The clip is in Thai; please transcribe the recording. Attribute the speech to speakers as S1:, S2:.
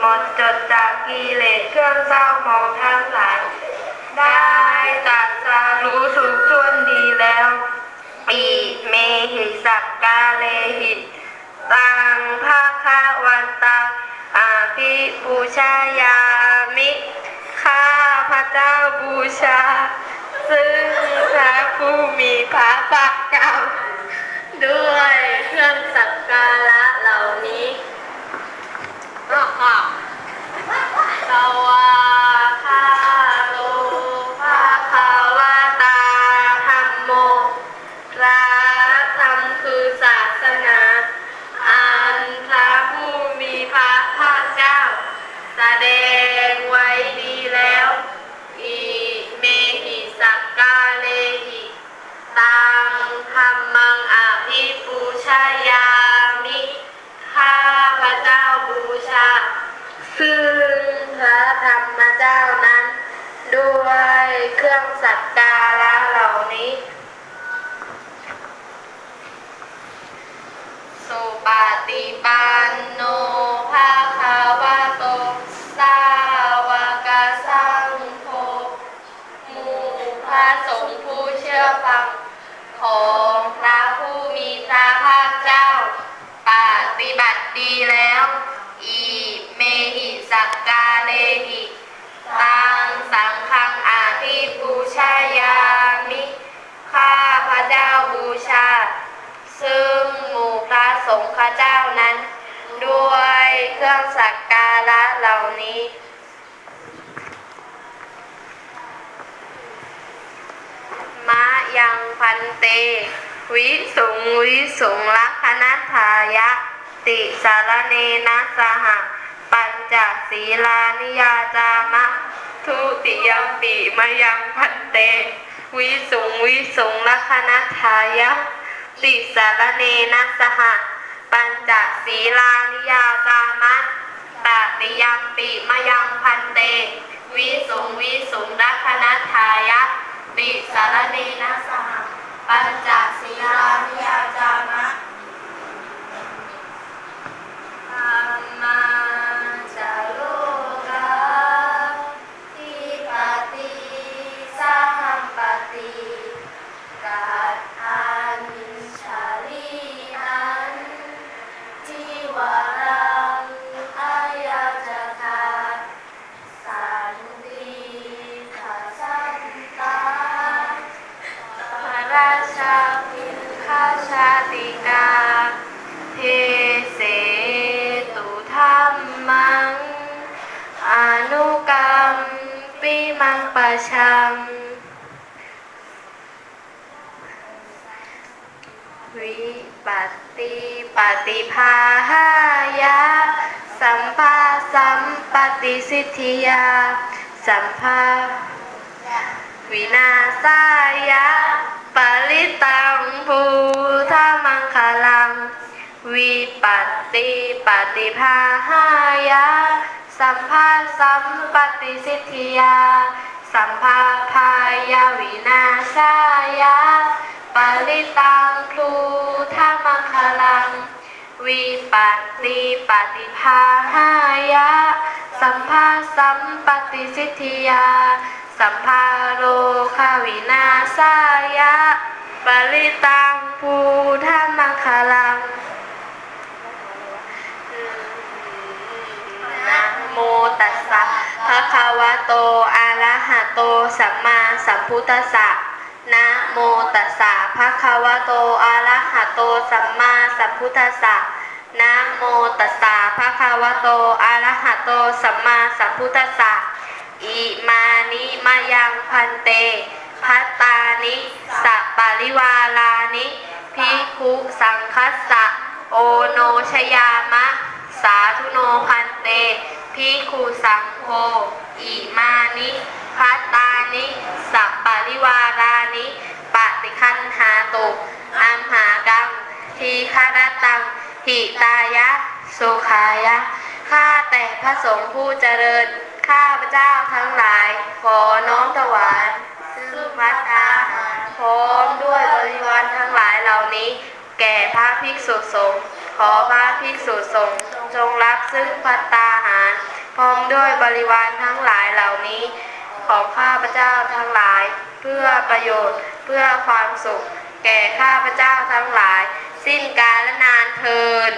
S1: หมดจดจากกิเลสเครื่องเศร้าหมองทั้งหลาย ได้ตัดสรู้สุขส่วนดีแล้วอิเมหิสักกาเลหิตตังภาคาวันตังอาภิปูชายามิข้าพระเจ้าบูชา ซึ่งพระผู้มีพระภาคเจ้า เครื่องสักก ชายามิ ข้าพระเจ้าบูชา ซึ่งหมู่พระสงฆ์ข้าเจ้านั้น ด้วยเครื่องสักการะเหล่านี้มะยังพันเต วิสุงวิสุงลักขณทายะ ติสารเนนะสหปัญจศีลานิยาจามะ ทุติยมปีมะยังพันเต วิสุงวิสุงลักขณทายะ ติสารเนนะสหปัญจศีลานิยาจามะตติยมปีมะยังพันเต วิสุงวิสุงลักขณทายะ ติสารเนนะสหปัญจศีลานิยา ปะชัง วิปัตติปฏิภาหายะ สัมภาสัมปติสิทธิยา สัมภาวินาสายะ ปริตังภูธามังคลัง วิปัตติปฏิภาหายะ สัมภาสัมปติสิทธิยา สัมภาพายาวินาสายะปริตังพลูธามังคลัง วิปัตติปฏิภาหายะ สัมภาสัมปติสิทธิยา สัมภาโลคาวินาสายะปริตังภูธามังคลังนะโมตัสสะ ภะคะวะโต อะระหะโต สัมมาสัมพุทธัสสะ นะโมตัสสะภะคะวะโต อะระหะโต สัมมาสัมพุทธัสสะ นะโมตัสสะภะคะวะโต อะระหะโต สัมมาสัมพุทธัสสะ อิมานิมายังพันเต พัตตานิสัปปาริวาลานิภิกขุสังคัสสะ โอโนชยามะ สาธุโนพันเต ภิกขุสังโฆอิมานิพัตตานิสัปปาริวารานิปฏิคันหาตุอัมหากังทีฆารตังหิตายะสุขายะ ข้าแต่พระสงฆ์ผู้เจริญ ข้าพระเจ้าทั้งหลาย ขอน้อมถวายซึ่งพัตตาหารพร้อมด้วยบริวารทั้งหลายเหล่านี้ แก่พระภิกษุสงฆ์ขอพระภิกษุสงฆ์จงรับซึ่งพัตตาห พร้อมด้วยบริวารทั้งหลายเหล่านี้ ของข้าพเจ้าทั้งหลาย เพื่อประโยชน์เพื่อความสุข แก่ข้าพเจ้าทั้งหลาย สิ้นกาลนานเทิน